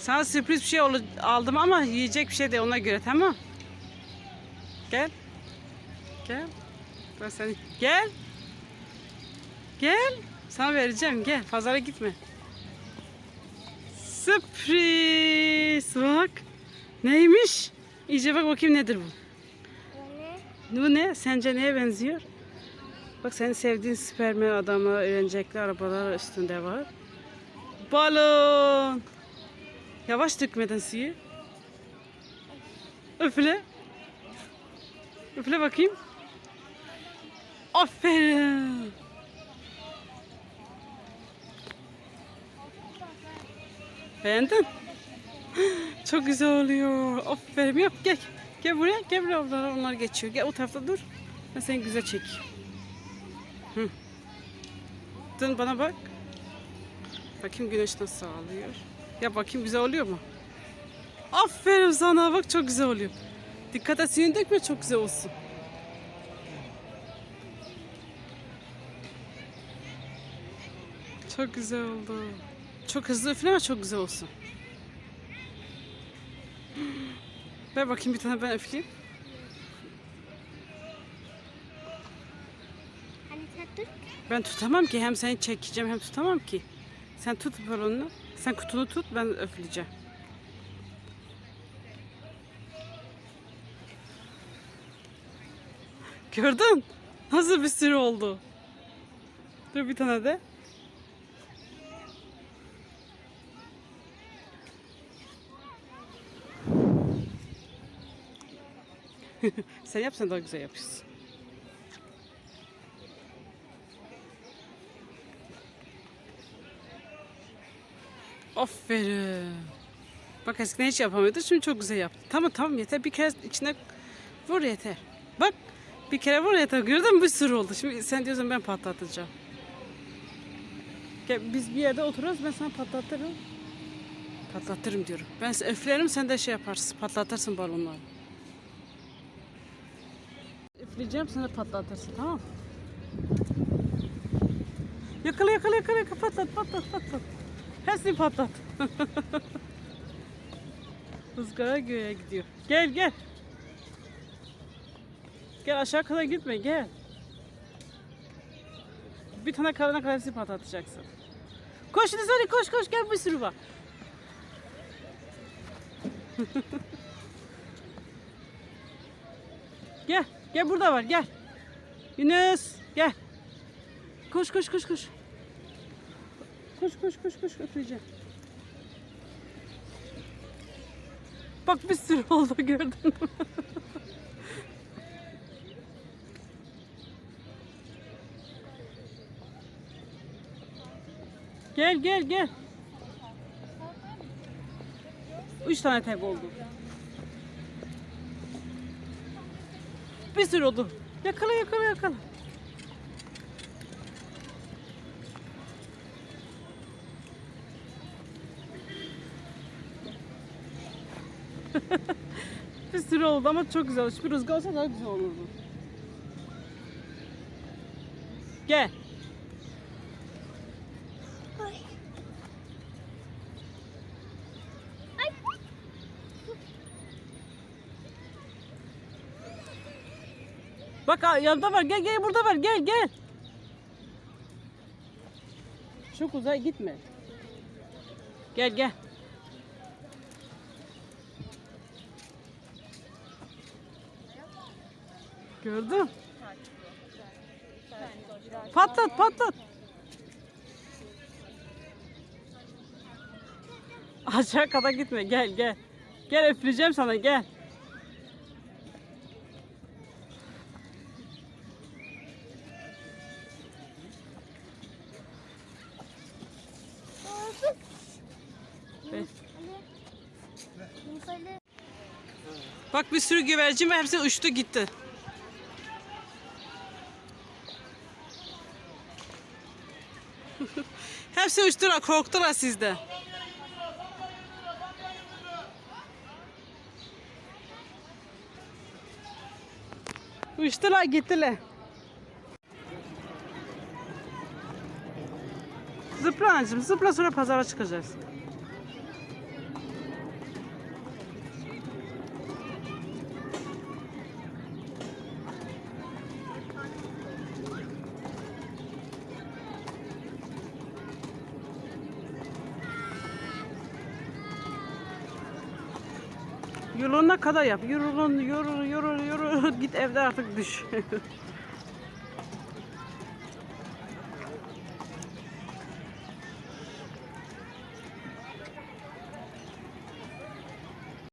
Sana sürpriz bir şey aldım ama yiyecek bir şey de ona göre tamam. Gel. Gel. Ben seni gel. Gel. Sana vereceğim gel. Pazara gitme. Sürpriz. Bak. Neymiş? İyice bak bakayım nedir bu. Ne? Bu ne? Sence neye benziyor? Bak senin sevdiğin Süpermen adamlar, öğrencekli arabalar üstünde var. Balon. Yavaş dökmeden suyu. Üfle. Üfle bakayım. Aferin. Beğendin? Çok güzel oluyor. Aferin yap gel. Gel buraya. Gel buraya. Onlar, onlar geçiyor. Gel o tarafta dur. Ben seni güzel çek. Hı. Dön bana bak. Bakayım güneş nasıl alıyor. Ya bakayım güzel oluyor mu? Aferin sana bak çok güzel oluyor. Dikkat et suyunu dökme çok güzel olsun. Çok güzel oldu. Çok hızlı üfleme çok güzel olsun. Ver bakayım bir tane ben üfleyeyim. Hani. Ben tutamam ki hem seni çekeceğim hem tutamam ki. Sen tut balonunu. Sen kutunu tut ben üfleyeceğim. Gördün? Nasıl bir sürü oldu? Dur bir tane de. sen yapsan daha güzel yapıyorsun. Aferin. Bak eskiden hiç yapamıyordu şimdi çok güzel yaptı. Tamam tamam yeter bir kere içine vur yeter. Bak bir kere vur yeter gördün mü bir sürü oldu. Şimdi sen diyorsun ben patlatacağım. Gel, biz bir yerde oturuyoruz ben sana patlatırım. Patlatırım diyorum. Ben size üflerim sen de şey yaparsın patlatırsın balonları. Üfleyeceğim sen de patlatırsın tamam mı? Yakala yakala yakala yakala patlat patlat patlat. Hepsini patlat. Rızgara göğe gidiyor. Gel gel. Gel aşağı kadar gitme gel. Bir tane kalana kadar hepsini patlatacaksın. Koş Nizari koş koş gel bir sürü var. gel gel burada var gel. Yunus gel. Koş koş koş koş. Koş koş koş koş öpeceğim. Bak bir sürü oldu gördün mü? gel gel gel. Üç tane tek oldu. Bir sürü oldu. Yakala yakala yakala. bir sürü oldu ama çok güzel. Bir rüzgar olsa daha güzel olurdu. Gel. Bak yanında var. Gel gel burada var. Gel gel. Çok uzay gitme. Gel gel. Gördün? Patlat patlat. Aşağı kadar gitme. Gel gel. Gel üfleyeceğim sana gel. Bak bir sürü güvercin ve hepsi uçtu gitti. hepsi uçtular, korktular sizde. Uçtular gittiler. Zıpla anneciğim, zıpla sonra pazara çıkacağız. Yorulana kadar yap. Yorulun, yorul, yorul, yorul. Git evde artık düş.